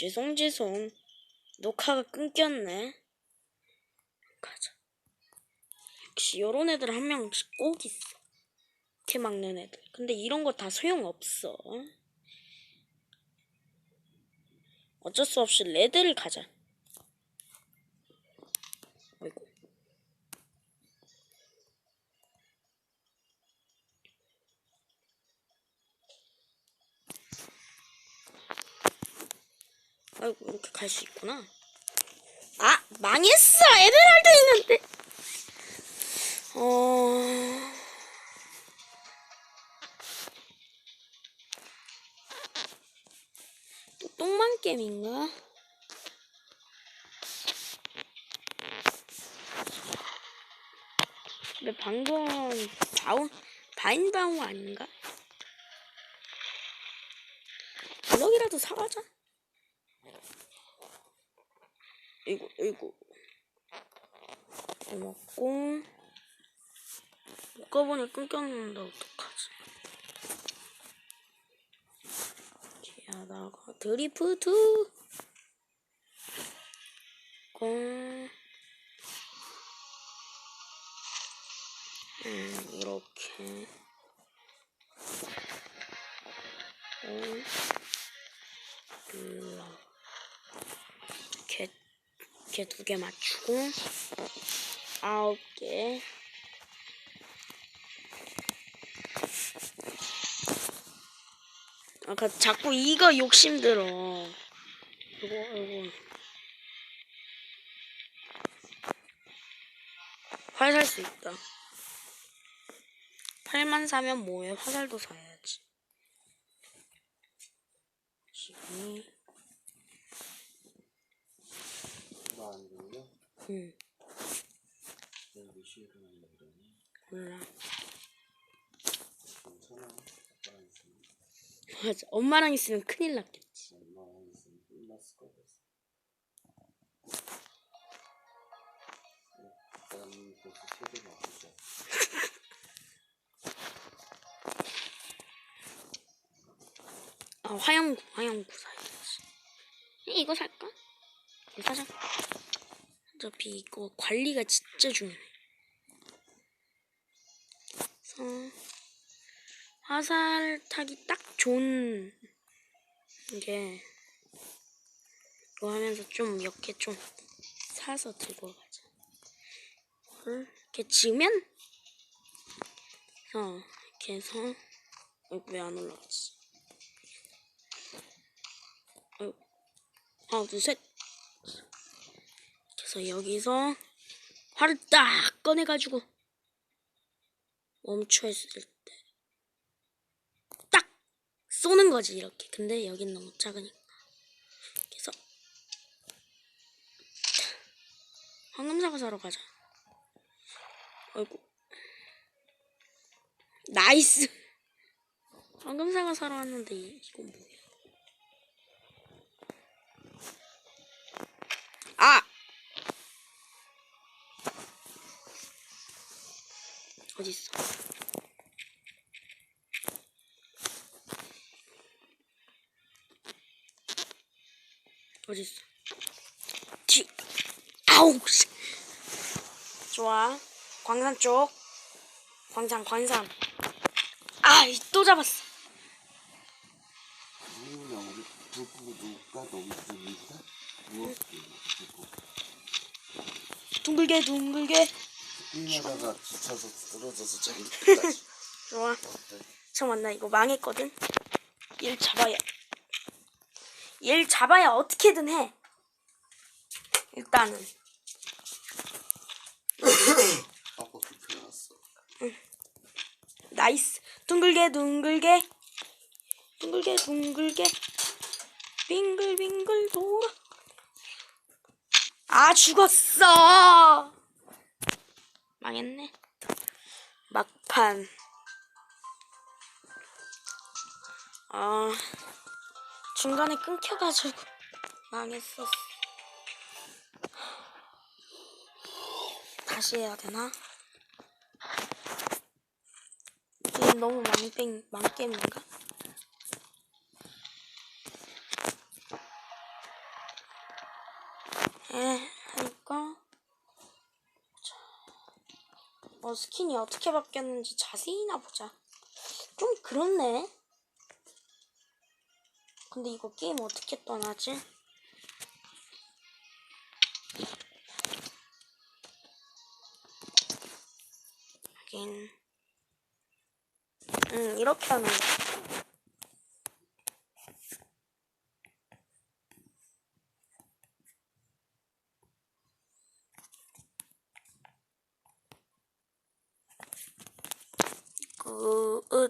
죄송 죄송. 녹화가 끊겼네. 가자. 역시 요런 애들 한 명씩 꼭 있어. 이렇게 막는 애들. 근데 이런 거 다 소용없어. 어쩔 수 없이 레드를 가자 아이고 이렇게 갈 수 있구나 아 망했어 에메랄드 있는데 어또 똥만 게임인가? 근데 방금 바운 바인바운 아닌가? 블럭이라도 사가자. 이거 이거. 고맙고 묶어보니 끊겼는데 어떡하지? 기아다가 드리프트 공. 음, 이렇게. 공 블럭 이렇게 이렇게 두 개 맞추고 아홉 개. 아까 자꾸 이거 욕심들어. 이거 이거. 활 살 수 있다. 활만 사면 뭐해? 화살도 사야지. 지금 너안 들려? 응 내일 시에 일어나려 그러니 몰라. 맞아. 엄마랑 있으면 큰일 났겠지. 아 화염구 화염구 사야지. 이거 살까? 이거 사자 어차피 이거 관리가 진짜 중요해. 그래서 화살 타기 딱 좋은 게 이거 하면서 좀 이렇게 좀 사서 들고 가자. 이렇게 지으면 그래서 이렇게 해서 왜안 올라가지? 하나 둘 셋 그래서 여기서 활을 딱 꺼내가지고 멈춰 있을 때 딱 쏘는 거지 이렇게. 근데 여긴 너무 작으니까. 그래서 황금사과 사러 가자. 아이고. 나이스! 황금사과 사러 왔는데 이- 이거 뭐야? 아! 어딨어? 어딨어? 뒤! 아우! 씨. 좋아. 광산 쪽. 광산, 광산. 아! 이또 잡았어. 둥글게, 둥글게. 뛰다가 지쳐서 쓰러져서 저기 끝까지 좋아. 잠깐만, 나 이거 망했거든? 얘를 잡아야. 얘를 잡아야 어떻게든 해. 일단은. 아빠 불편했어 나이스. 둥글게, 둥글게. 둥글게, 둥글게. 빙글빙글 돌아. 아, 죽었어. 망했네. 막판. 아, 중간에 끊겨가지고 망했었어. 다시 해야 되나? 게임 너무 망게임, 망게임인가? 에, 하니까. 자, 어, 스킨이 어떻게 바뀌었는지 자세히나 보자. 좀 그렇네. 근데 이거 게임 어떻게 떠나지? 하긴. 응, 이렇게 하는 거. 그, 으,